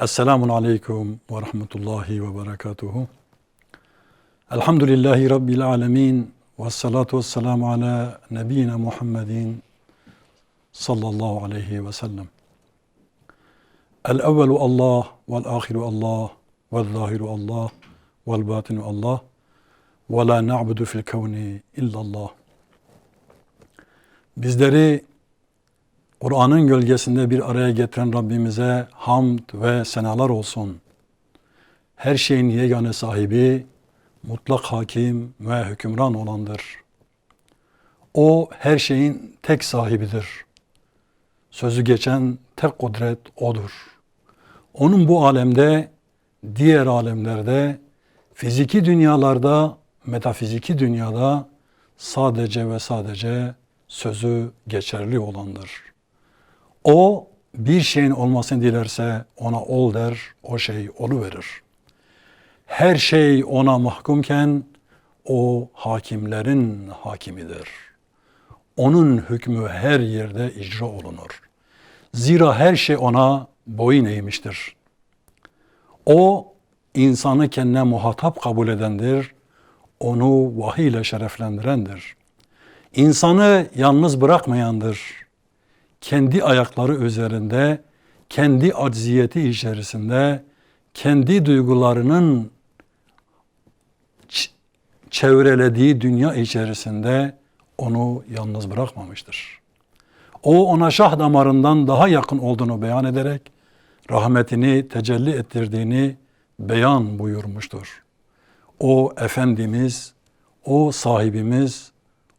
Esselamun Aleyküm ve Rahmetullahi ve Berekatuhu. Elhamdülillahi Rabbil Alemin ve salatu ve selamu ala nebiyyina Muhammedin sallallahu aleyhi ve sellem. El evvelu Allah vel ahiru Allah vel zahiru Allah vel batinu Allah ve la na'budu fil kevni illallah. Bizleri Kur'an'ın gölgesinde bir araya getiren Rabbimize hamd ve senalar olsun. Her şeyin yegane sahibi, mutlak hakim ve hükümran olandır. O her şeyin tek sahibidir. Sözü geçen tek kudret O'dur. Onun bu alemde, diğer alemlerde, fiziki dünyalarda, metafiziki dünyada sadece ve sadece sözü geçerli olandır. O bir şeyin olmasını dilerse ona ol der, o şey verir. Her şey ona mahkumken o hakimlerin hakimidir. Onun hükmü her yerde icra olunur. Zira her şey ona boyun eğmiştir. O insanı kendine muhatap kabul edendir. Onu vahiy ile şereflendirendir. İnsanı yalnız bırakmayandır kendi ayakları üzerinde, kendi acziyeti içerisinde, kendi duygularının çevrelediği dünya içerisinde onu yalnız bırakmamıştır. O ona şah damarından daha yakın olduğunu beyan ederek rahmetini tecelli ettirdiğini beyan buyurmuştur. O Efendimiz, o sahibimiz,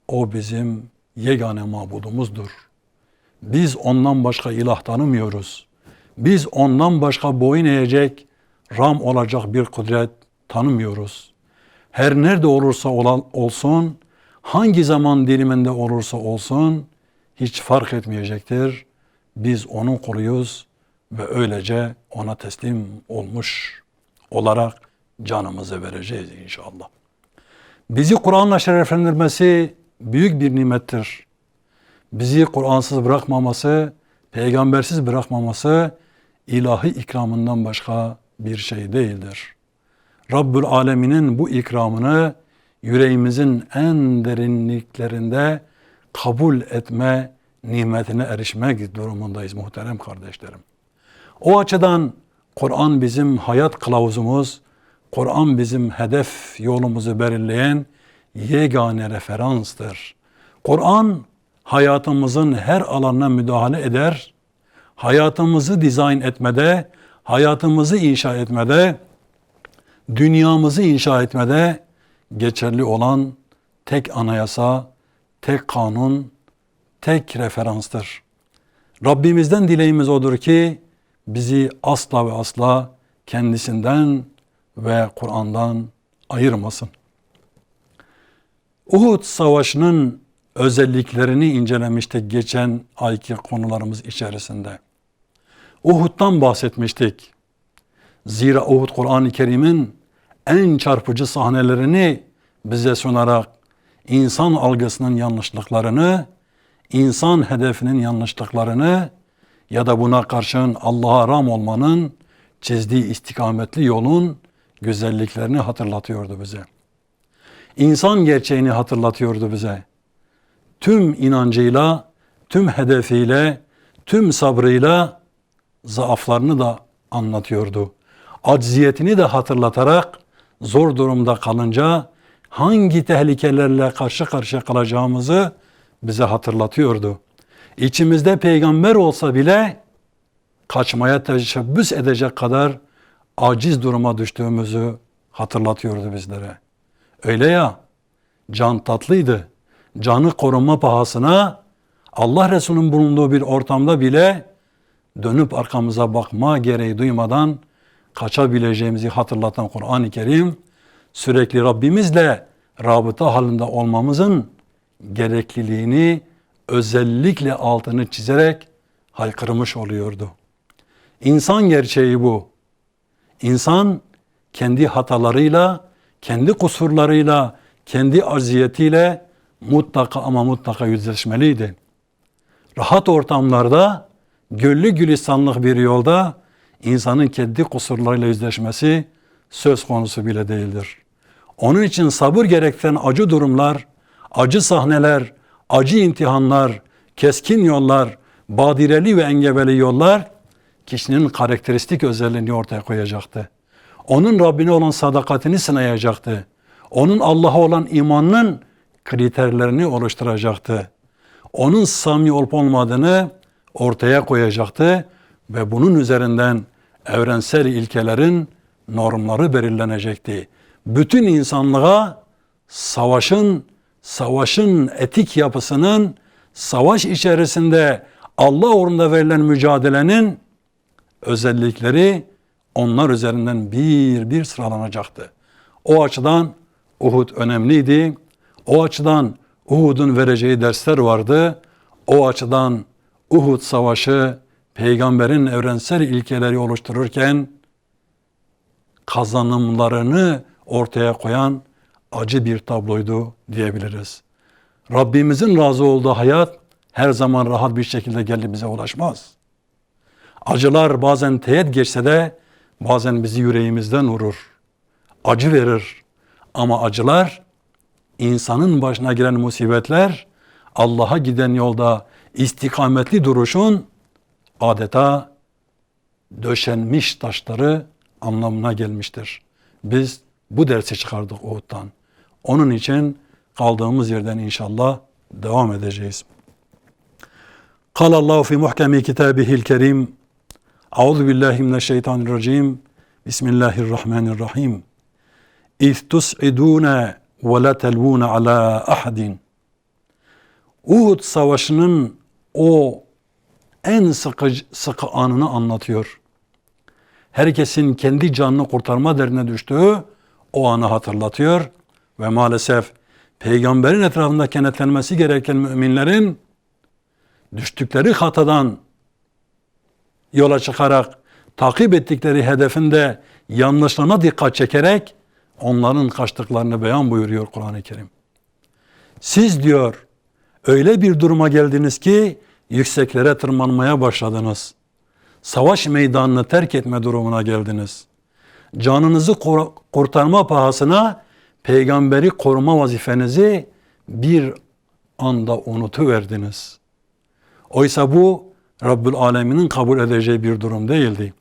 o bizim yegane mabudumuzdur.'' Biz ondan başka ilah tanımıyoruz. Biz ondan başka boyun eğecek, ram olacak bir kudret tanımıyoruz. Her nerede olursa olsun, hangi zaman diliminde olursa olsun hiç fark etmeyecektir. Biz onun kuluyuz ve öylece ona teslim olmuş olarak canımızı vereceğiz inşallah. Bizi Kur'an'la şereflendirmesi büyük bir nimettir bizi Kur'ansız bırakmaması, peygambersiz bırakmaması ilahi ikramından başka bir şey değildir. Rabbül Alemin'in bu ikramını yüreğimizin en derinliklerinde kabul etme nimetine erişmek durumundayız muhterem kardeşlerim. O açıdan Kur'an bizim hayat kılavuzumuz, Kur'an bizim hedef yolumuzu belirleyen yegane referanstır. Kur'an hayatımızın her alanına müdahale eder. Hayatımızı dizayn etmede, hayatımızı inşa etmede, dünyamızı inşa etmede geçerli olan tek anayasa, tek kanun, tek referanstır. Rabbimizden dileğimiz odur ki bizi asla ve asla kendisinden ve Kur'an'dan ayırmasın. Uhud Savaşı'nın özelliklerini incelemiştik geçen ayki konularımız içerisinde. Uhud'dan bahsetmiştik. Zira Uhud Kur'an-ı Kerim'in en çarpıcı sahnelerini bize sunarak insan algısının yanlışlıklarını, insan hedefinin yanlışlıklarını ya da buna karşın Allah'a ram olmanın çizdiği istikametli yolun güzelliklerini hatırlatıyordu bize. İnsan gerçeğini hatırlatıyordu bize tüm inancıyla, tüm hedefiyle, tüm sabrıyla zaaflarını da anlatıyordu. Acziyetini de hatırlatarak zor durumda kalınca hangi tehlikelerle karşı karşıya kalacağımızı bize hatırlatıyordu. İçimizde peygamber olsa bile kaçmaya teşebbüs edecek kadar aciz duruma düştüğümüzü hatırlatıyordu bizlere. Öyle ya, can tatlıydı canı korunma pahasına Allah Resulü'nün bulunduğu bir ortamda bile dönüp arkamıza bakma gereği duymadan kaçabileceğimizi hatırlatan Kur'an-ı Kerim sürekli Rabbimizle rabıta halinde olmamızın gerekliliğini özellikle altını çizerek haykırmış oluyordu. İnsan gerçeği bu. İnsan kendi hatalarıyla, kendi kusurlarıyla, kendi aziyetiyle mutlaka ama mutlaka yüzleşmeliydi. Rahat ortamlarda, güllü gülistanlık bir yolda insanın kendi kusurlarıyla yüzleşmesi söz konusu bile değildir. Onun için sabır gerektiren acı durumlar, acı sahneler, acı imtihanlar, keskin yollar, badireli ve engebeli yollar kişinin karakteristik özelliğini ortaya koyacaktı. Onun Rabbine olan sadakatini sınayacaktı. Onun Allah'a olan imanının kriterlerini oluşturacaktı. Onun samimi olup olmadığını ortaya koyacaktı ve bunun üzerinden evrensel ilkelerin normları belirlenecekti. Bütün insanlığa savaşın, savaşın etik yapısının, savaş içerisinde Allah uğrunda verilen mücadelenin özellikleri onlar üzerinden bir bir sıralanacaktı. O açıdan Uhud önemliydi. O açıdan Uhud'un vereceği dersler vardı. O açıdan Uhud Savaşı peygamberin evrensel ilkeleri oluştururken kazanımlarını ortaya koyan acı bir tabloydu diyebiliriz. Rabbimizin razı olduğu hayat her zaman rahat bir şekilde geldi bize ulaşmaz. Acılar bazen teğet geçse de bazen bizi yüreğimizden vurur. Acı verir. Ama acılar insanın başına gelen musibetler Allah'a giden yolda istikametli duruşun adeta döşenmiş taşları anlamına gelmiştir. Biz bu dersi çıkardık Uhud'dan. Onun için kaldığımız yerden inşallah devam edeceğiz. قال الله في محكم كتابه الكريم أعوذ بالله من الشيطان الرجيم بسم الله الرحمن الرحيم إذ تسعدون ve la telvune ala ahadin. Uhud savaşının o en sıkı, sıkı anını anlatıyor. Herkesin kendi canını kurtarma derdine düştüğü o anı hatırlatıyor ve maalesef peygamberin etrafında kenetlenmesi gereken müminlerin düştükleri hatadan yola çıkarak takip ettikleri hedefinde yanlışlarına dikkat çekerek onların kaçtıklarını beyan buyuruyor Kur'an-ı Kerim. Siz diyor öyle bir duruma geldiniz ki yükseklere tırmanmaya başladınız. Savaş meydanını terk etme durumuna geldiniz. Canınızı kurtarma pahasına peygamberi koruma vazifenizi bir anda unutuverdiniz. Oysa bu Rabbül Alemin'in kabul edeceği bir durum değildi.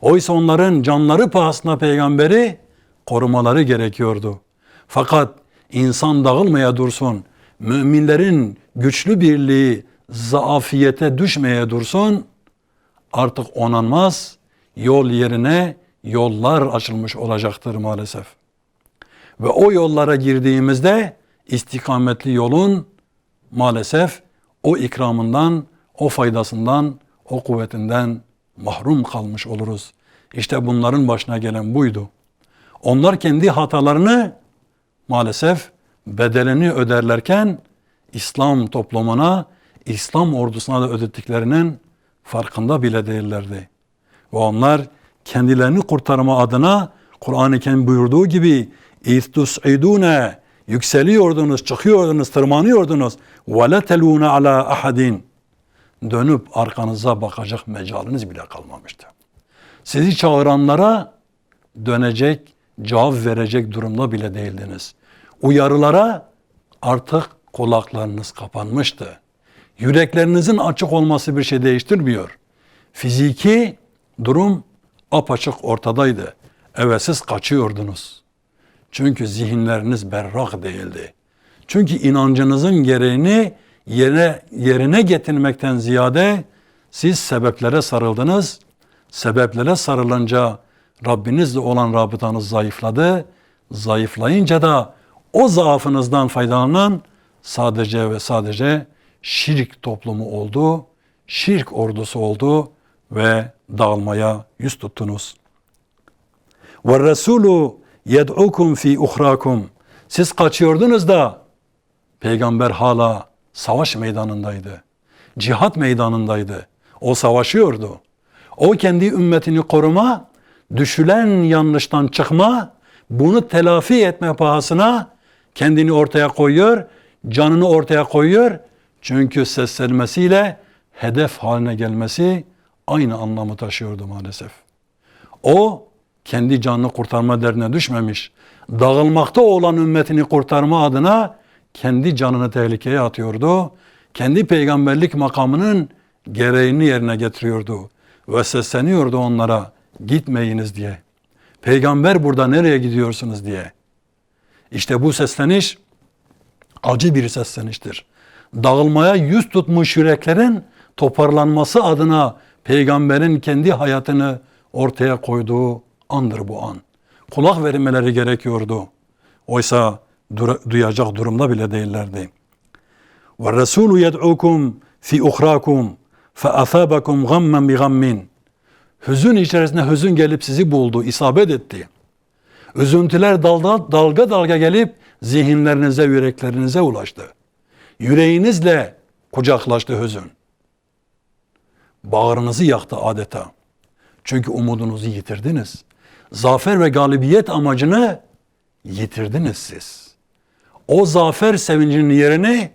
Oysa onların canları pahasına peygamberi korumaları gerekiyordu. Fakat insan dağılmaya dursun, müminlerin güçlü birliği zaafiyete düşmeye dursun, artık onanmaz, yol yerine yollar açılmış olacaktır maalesef. Ve o yollara girdiğimizde istikametli yolun maalesef o ikramından, o faydasından, o kuvvetinden mahrum kalmış oluruz. İşte bunların başına gelen buydu. Onlar kendi hatalarını maalesef bedelini öderlerken İslam toplumuna, İslam ordusuna da ödettiklerinin farkında bile değillerdi. Ve onlar kendilerini kurtarma adına Kur'an-ı Kerim buyurduğu gibi İstus'idune yükseliyordunuz, çıkıyordunuz, tırmanıyordunuz. Telune ala ahadin. Dönüp arkanıza bakacak mecaliniz bile kalmamıştı. Sizi çağıranlara dönecek, cevap verecek durumda bile değildiniz. Uyarılara artık kulaklarınız kapanmıştı. Yüreklerinizin açık olması bir şey değiştirmiyor. Fiziki durum apaçık ortadaydı. Evet siz kaçıyordunuz. Çünkü zihinleriniz berrak değildi. Çünkü inancınızın gereğini yerine, yerine getirmekten ziyade siz sebeplere sarıldınız. Sebeplere sarılınca Rabbinizle olan rabıtanız zayıfladı. Zayıflayınca da o zaafınızdan faydalanan sadece ve sadece şirk toplumu oldu, şirk ordusu oldu ve dağılmaya yüz tuttunuz. Ve Resulü yed'ukum fi uhrakum. Siz kaçıyordunuz da peygamber hala savaş meydanındaydı. Cihat meydanındaydı. O savaşıyordu. O kendi ümmetini koruma, düşülen yanlıştan çıkma, bunu telafi etme pahasına kendini ortaya koyuyor, canını ortaya koyuyor. Çünkü seslenmesiyle hedef haline gelmesi aynı anlamı taşıyordu maalesef. O kendi canını kurtarma derdine düşmemiş. Dağılmakta olan ümmetini kurtarma adına kendi canını tehlikeye atıyordu. Kendi peygamberlik makamının gereğini yerine getiriyordu. Ve sesleniyordu onlara gitmeyiniz diye. Peygamber burada nereye gidiyorsunuz diye. İşte bu sesleniş acı bir sesleniştir. Dağılmaya yüz tutmuş yüreklerin toparlanması adına peygamberin kendi hayatını ortaya koyduğu andır bu an. Kulak vermeleri gerekiyordu. Oysa duyacak durumda bile değillerdi. Resulü yed'ukum fi uhrakum gammen bi gammin. Hüzün içerisinde hüzün gelip sizi buldu, isabet etti. Üzüntüler dalga, dalga dalga gelip zihinlerinize, yüreklerinize ulaştı. Yüreğinizle kucaklaştı hüzün. Bağrınızı yaktı adeta. Çünkü umudunuzu yitirdiniz. Zafer ve galibiyet amacını yitirdiniz siz. O zafer sevincinin yerini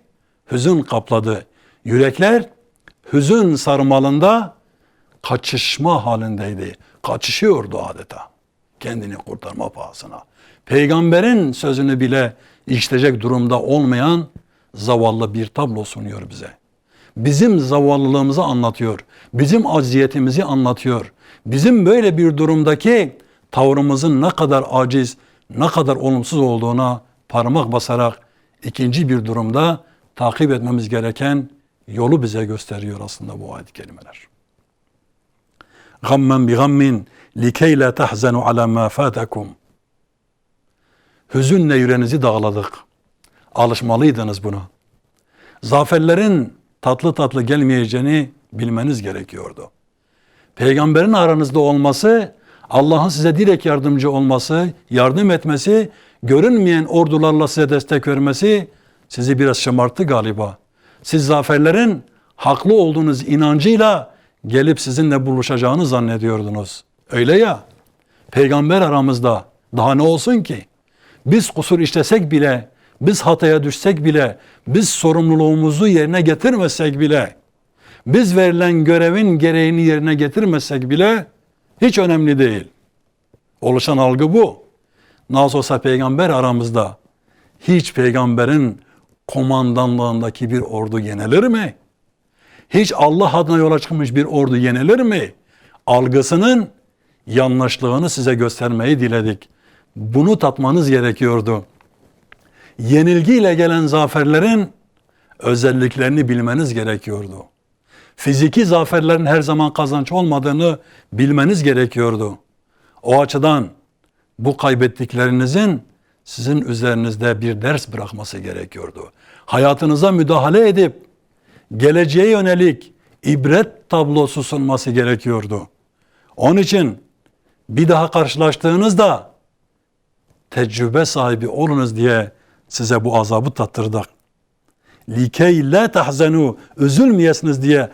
hüzün kapladı. Yürekler hüzün sarmalında kaçışma halindeydi. Kaçışıyordu adeta. Kendini kurtarma pahasına. Peygamberin sözünü bile işleyecek durumda olmayan zavallı bir tablo sunuyor bize. Bizim zavallılığımızı anlatıyor. Bizim acziyetimizi anlatıyor. Bizim böyle bir durumdaki tavrımızın ne kadar aciz, ne kadar olumsuz olduğuna parmak basarak ikinci bir durumda takip etmemiz gereken yolu bize gösteriyor aslında bu ayet-i kerimeler. Gammen bi gammin likey la tahzenu ala ma fatakum. Hüzünle yüreğinizi dağladık. Alışmalıydınız buna. Zaferlerin tatlı tatlı gelmeyeceğini bilmeniz gerekiyordu. Peygamberin aranızda olması, Allah'ın size direkt yardımcı olması, yardım etmesi, görünmeyen ordularla size destek vermesi sizi biraz şımarttı galiba. Siz zaferlerin haklı olduğunuz inancıyla gelip sizinle buluşacağını zannediyordunuz. Öyle ya. Peygamber aramızda daha ne olsun ki? Biz kusur işlesek bile, biz hataya düşsek bile, biz sorumluluğumuzu yerine getirmesek bile, biz verilen görevin gereğini yerine getirmesek bile hiç önemli değil. Oluşan algı bu. Nasıl olsa peygamber aramızda. Hiç peygamberin komandanlığındaki bir ordu yenilir mi? Hiç Allah adına yola çıkmış bir ordu yenilir mi? Algısının yanlışlığını size göstermeyi diledik. Bunu tatmanız gerekiyordu. Yenilgiyle gelen zaferlerin özelliklerini bilmeniz gerekiyordu. Fiziki zaferlerin her zaman kazanç olmadığını bilmeniz gerekiyordu. O açıdan bu kaybettiklerinizin sizin üzerinizde bir ders bırakması gerekiyordu. Hayatınıza müdahale edip geleceğe yönelik ibret tablosu sunması gerekiyordu. Onun için bir daha karşılaştığınızda tecrübe sahibi olunuz diye size bu azabı tattırdık. Likey la tahzenu üzülmeyesiniz diye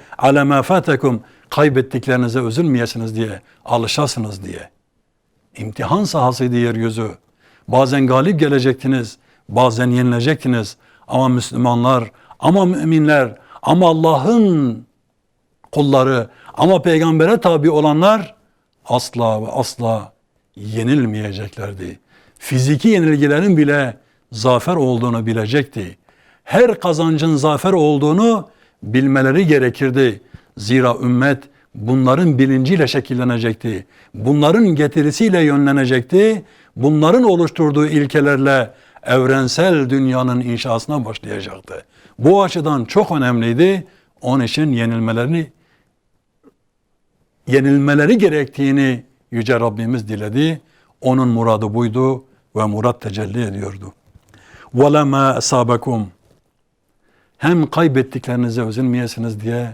fatakum kaybettiklerinize üzülmeyesiniz diye alışasınız diye. İmtihan sahasıydı yeryüzü. Bazen galip gelecektiniz, bazen yenilecektiniz. Ama Müslümanlar, ama müminler, ama Allah'ın kulları, ama peygambere tabi olanlar asla ve asla yenilmeyeceklerdi. Fiziki yenilgilerin bile zafer olduğunu bilecekti. Her kazancın zafer olduğunu bilmeleri gerekirdi. Zira ümmet bunların bilinciyle şekillenecekti. Bunların getirisiyle yönlenecekti. Bunların oluşturduğu ilkelerle evrensel dünyanın inşasına başlayacaktı. Bu açıdan çok önemliydi. Onun için yenilmelerini yenilmeleri gerektiğini yüce Rabbimiz diledi. Onun muradı buydu ve murat tecelli ediyordu. وَلَمَا أَصَابَكُمْ Hem kaybettiklerinize üzülmeyesiniz diye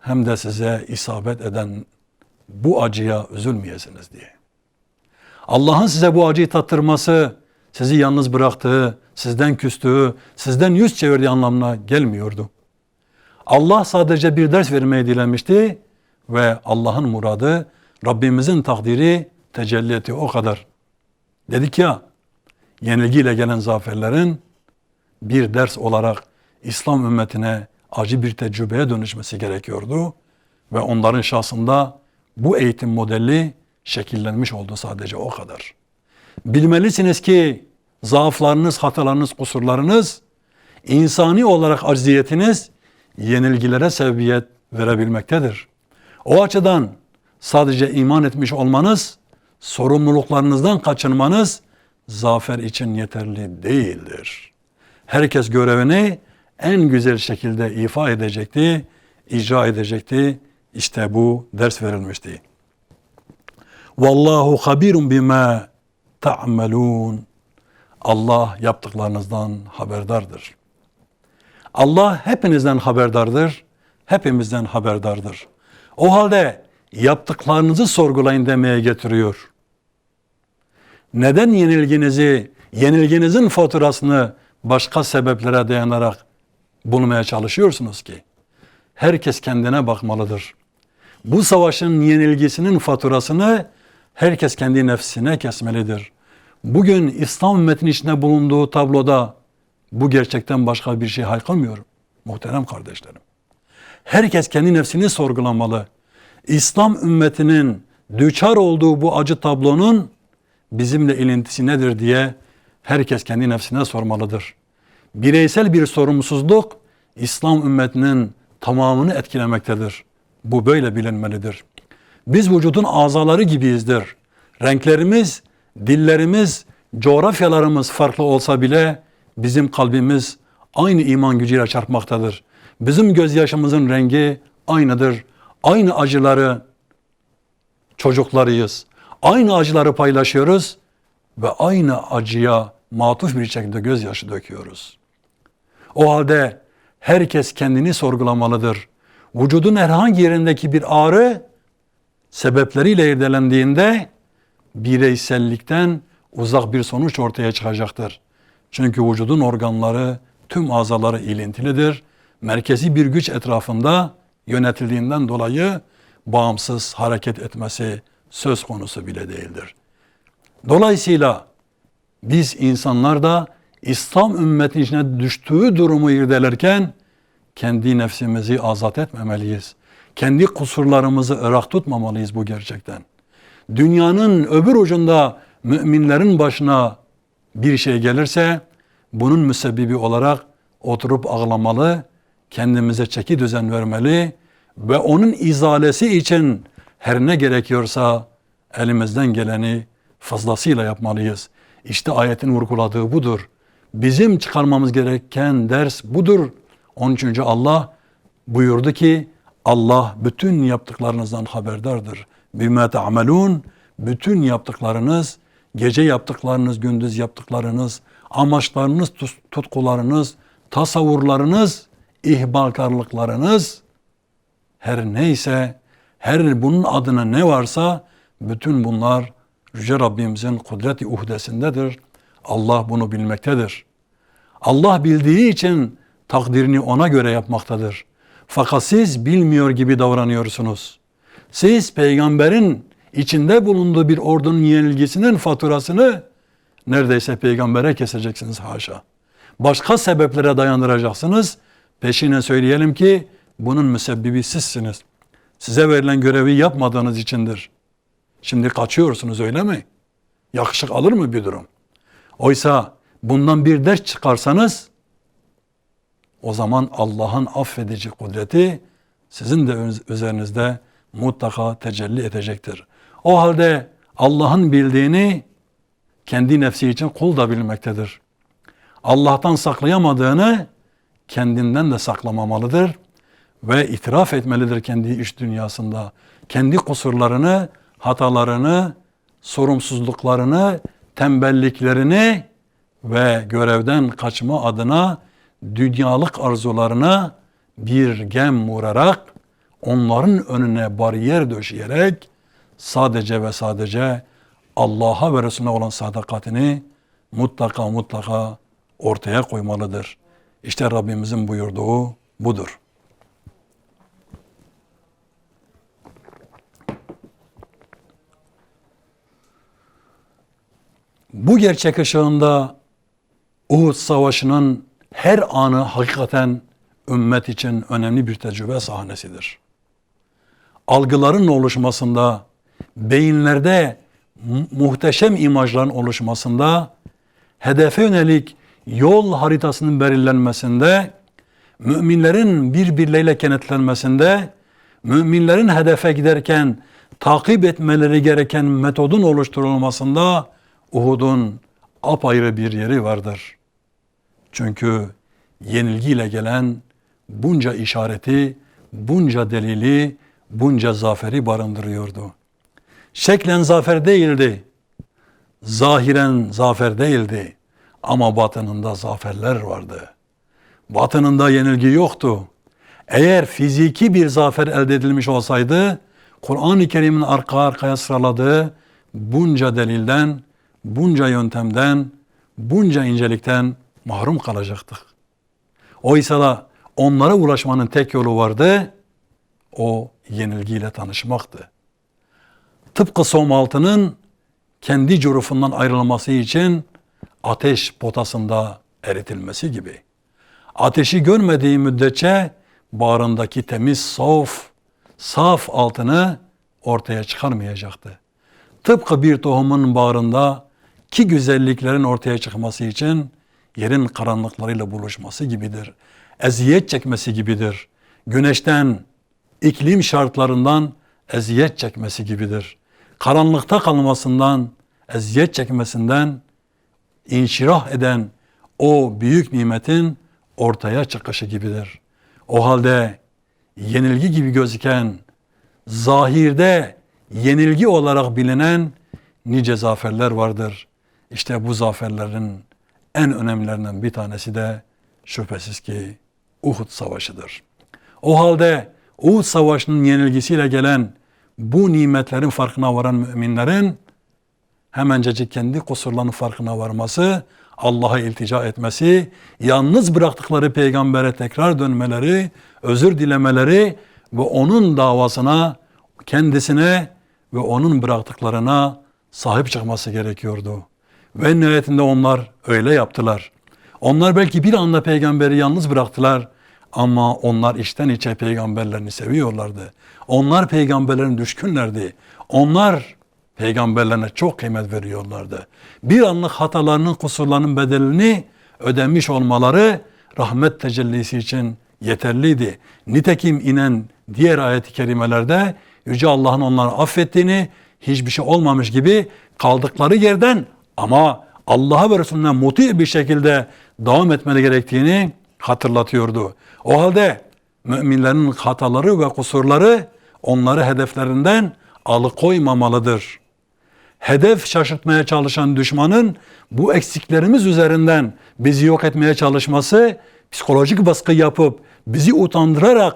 hem de size isabet eden bu acıya üzülmeyesiniz diye. Allah'ın size bu acıyı tattırması, sizi yalnız bıraktığı, sizden küstüğü, sizden yüz çevirdiği anlamına gelmiyordu. Allah sadece bir ders vermeyi dilemişti ve Allah'ın muradı, Rabbimizin takdiri tecelli etti o kadar. Dedik ya, yenilgiyle gelen zaferlerin bir ders olarak İslam ümmetine acı bir tecrübeye dönüşmesi gerekiyordu ve onların şahsında bu eğitim modeli şekillenmiş oldu sadece o kadar. Bilmelisiniz ki zaaflarınız, hatalarınız, kusurlarınız, insani olarak acziyetiniz yenilgilere sebebiyet verebilmektedir. O açıdan sadece iman etmiş olmanız, sorumluluklarınızdan kaçınmanız zafer için yeterli değildir. Herkes görevini en güzel şekilde ifa edecekti, icra edecekti. İşte bu ders verilmişti. Vallahu habirun bima ta'malun. Allah yaptıklarınızdan haberdardır. Allah hepinizden haberdardır, hepimizden haberdardır. O halde yaptıklarınızı sorgulayın demeye getiriyor. Neden yenilginizi, yenilginizin faturasını başka sebeplere dayanarak bulmaya çalışıyorsunuz ki? Herkes kendine bakmalıdır. Bu savaşın yenilgisinin faturasını herkes kendi nefsine kesmelidir. Bugün İslam ümmetinin içinde bulunduğu tabloda bu gerçekten başka bir şey haykırmıyor muhterem kardeşlerim. Herkes kendi nefsini sorgulamalı. İslam ümmetinin düçar olduğu bu acı tablonun bizimle ilintisi nedir diye herkes kendi nefsine sormalıdır. Bireysel bir sorumsuzluk İslam ümmetinin tamamını etkilemektedir. Bu böyle bilinmelidir. Biz vücudun azaları gibiyizdir. Renklerimiz, dillerimiz, coğrafyalarımız farklı olsa bile bizim kalbimiz aynı iman gücüyle çarpmaktadır. Bizim gözyaşımızın rengi aynıdır. Aynı acıları çocuklarıyız. Aynı acıları paylaşıyoruz ve aynı acıya matuf bir şekilde gözyaşı döküyoruz. O halde herkes kendini sorgulamalıdır. Vücudun herhangi yerindeki bir ağrı sebepleriyle irdelendiğinde bireysellikten uzak bir sonuç ortaya çıkacaktır. Çünkü vücudun organları, tüm azaları ilintilidir. Merkezi bir güç etrafında yönetildiğinden dolayı bağımsız hareket etmesi söz konusu bile değildir. Dolayısıyla biz insanlar da İslam ümmeti içine düştüğü durumu irdelerken kendi nefsimizi azat etmemeliyiz. Kendi kusurlarımızı ırak tutmamalıyız bu gerçekten. Dünyanın öbür ucunda müminlerin başına bir şey gelirse bunun müsebbibi olarak oturup ağlamalı, kendimize çeki düzen vermeli ve onun izalesi için her ne gerekiyorsa elimizden geleni fazlasıyla yapmalıyız. İşte ayetin vurguladığı budur. Bizim çıkarmamız gereken ders budur. Onun için Allah buyurdu ki Allah bütün yaptıklarınızdan haberdardır. Bima ta'melun bütün yaptıklarınız, gece yaptıklarınız, gündüz yaptıklarınız, amaçlarınız, tutkularınız, tasavvurlarınız, ihmalkarlıklarınız her neyse, her bunun adına ne varsa bütün bunlar Yüce Rabbimizin kudreti uhdesindedir. Allah bunu bilmektedir. Allah bildiği için takdirini ona göre yapmaktadır. Fakat siz bilmiyor gibi davranıyorsunuz. Siz peygamberin içinde bulunduğu bir ordunun yenilgisinin faturasını neredeyse peygambere keseceksiniz haşa. Başka sebeplere dayandıracaksınız. Peşine söyleyelim ki bunun müsebbibi sizsiniz. Size verilen görevi yapmadığınız içindir. Şimdi kaçıyorsunuz öyle mi? Yakışık alır mı bir durum? Oysa bundan bir ders çıkarsanız o zaman Allah'ın affedici kudreti sizin de üzerinizde mutlaka tecelli edecektir. O halde Allah'ın bildiğini kendi nefsi için kul da bilmektedir. Allah'tan saklayamadığını kendinden de saklamamalıdır ve itiraf etmelidir kendi iş dünyasında. Kendi kusurlarını, hatalarını, sorumsuzluklarını, tembelliklerini ve görevden kaçma adına dünyalık arzularına bir gem vurarak onların önüne bariyer döşeyerek sadece ve sadece Allah'a ve Resulüne olan sadakatini mutlaka mutlaka ortaya koymalıdır. İşte Rabbimizin buyurduğu budur. Bu gerçek ışığında Uhud Savaşı'nın her anı hakikaten ümmet için önemli bir tecrübe sahnesidir. Algıların oluşmasında, beyinlerde mu- muhteşem imajların oluşmasında, hedefe yönelik yol haritasının belirlenmesinde, müminlerin birbirleriyle kenetlenmesinde, müminlerin hedefe giderken takip etmeleri gereken metodun oluşturulmasında Uhud'un apayrı bir yeri vardır. Çünkü yenilgiyle gelen bunca işareti, bunca delili, bunca zaferi barındırıyordu. Şeklen zafer değildi, zahiren zafer değildi ama batınında zaferler vardı. Batınında yenilgi yoktu. Eğer fiziki bir zafer elde edilmiş olsaydı, Kur'an-ı Kerim'in arka arkaya sıraladığı bunca delilden, bunca yöntemden, bunca incelikten mahrum kalacaktık. Oysa da onlara ulaşmanın tek yolu vardı, o yenilgiyle tanışmaktı. Tıpkı somaltının kendi curufundan ayrılması için ateş potasında eritilmesi gibi. Ateşi görmediği müddetçe bağrındaki temiz, saf, saf altını ortaya çıkarmayacaktı. Tıpkı bir tohumun bağrında ki güzelliklerin ortaya çıkması için yerin karanlıklarıyla buluşması gibidir. Eziyet çekmesi gibidir. Güneşten, iklim şartlarından eziyet çekmesi gibidir. Karanlıkta kalmasından, eziyet çekmesinden inşirah eden o büyük nimetin ortaya çıkışı gibidir. O halde yenilgi gibi gözüken, zahirde yenilgi olarak bilinen nice zaferler vardır. İşte bu zaferlerin en önemlilerinden bir tanesi de şüphesiz ki Uhud Savaşı'dır. O halde Uhud Savaşı'nın yenilgisiyle gelen bu nimetlerin farkına varan müminlerin hemencecik kendi kusurlarının farkına varması, Allah'a iltica etmesi, yalnız bıraktıkları peygambere tekrar dönmeleri, özür dilemeleri ve onun davasına, kendisine ve onun bıraktıklarına sahip çıkması gerekiyordu. Ve nihayetinde onlar öyle yaptılar. Onlar belki bir anda peygamberi yalnız bıraktılar ama onlar içten içe peygamberlerini seviyorlardı. Onlar peygamberlerin düşkünlerdi. Onlar peygamberlerine çok kıymet veriyorlardı. Bir anlık hatalarının, kusurlarının bedelini ödemiş olmaları rahmet tecellisi için yeterliydi. Nitekim inen diğer ayet-i kerimelerde Yüce Allah'ın onları affettiğini, hiçbir şey olmamış gibi kaldıkları yerden ama Allah'a ve Resulüne muti bir şekilde devam etmeleri gerektiğini hatırlatıyordu. O halde müminlerin hataları ve kusurları onları hedeflerinden alıkoymamalıdır. Hedef şaşırtmaya çalışan düşmanın bu eksiklerimiz üzerinden bizi yok etmeye çalışması, psikolojik baskı yapıp bizi utandırarak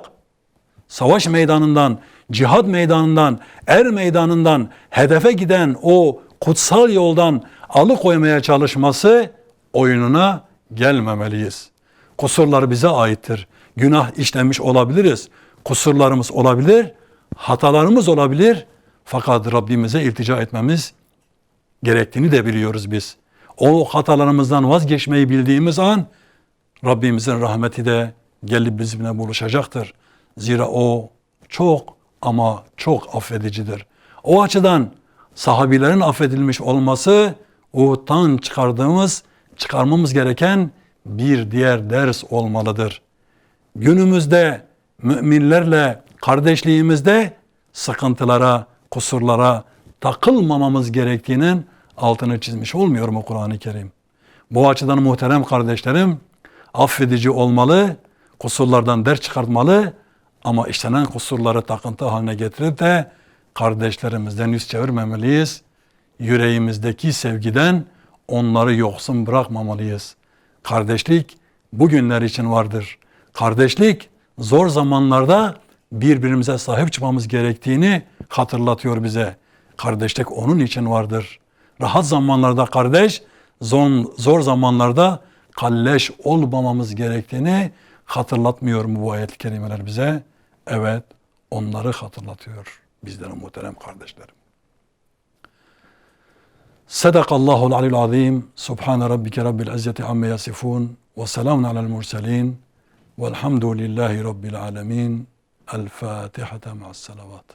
savaş meydanından, cihad meydanından, er meydanından hedefe giden o kutsal yoldan alıkoymaya çalışması oyununa gelmemeliyiz. Kusurlar bize aittir. Günah işlemiş olabiliriz. Kusurlarımız olabilir, hatalarımız olabilir. Fakat Rabbimize iltica etmemiz gerektiğini de biliyoruz biz. O hatalarımızdan vazgeçmeyi bildiğimiz an Rabbimizin rahmeti de gelip bizimle buluşacaktır. Zira o çok ama çok affedicidir. O açıdan sahabilerin affedilmiş olması Uhud'dan çıkardığımız, çıkarmamız gereken bir diğer ders olmalıdır. Günümüzde müminlerle kardeşliğimizde sıkıntılara, kusurlara takılmamamız gerektiğinin altını çizmiş olmuyor mu Kur'an-ı Kerim? Bu açıdan muhterem kardeşlerim affedici olmalı, kusurlardan ders çıkartmalı ama işlenen kusurları takıntı haline getirip de kardeşlerimizden yüz çevirmemeliyiz. Yüreğimizdeki sevgiden onları yoksun bırakmamalıyız. Kardeşlik bugünler için vardır. Kardeşlik zor zamanlarda birbirimize sahip çıkmamız gerektiğini hatırlatıyor bize. Kardeşlik onun için vardır. Rahat zamanlarda kardeş, zor, zor zamanlarda kalleş olmamamız gerektiğini hatırlatmıyor mu bu ayet-i kerimeler bize? Evet, onları hatırlatıyor bizlerin muhterem kardeşlerim. Sadakallahul aliyyul azim. Subhane rabbike rabbil izzeti amme yasifun. Ve selamun alel murselin. Velhamdülillahi rabbil alemin. El Fatiha ma'as salavat.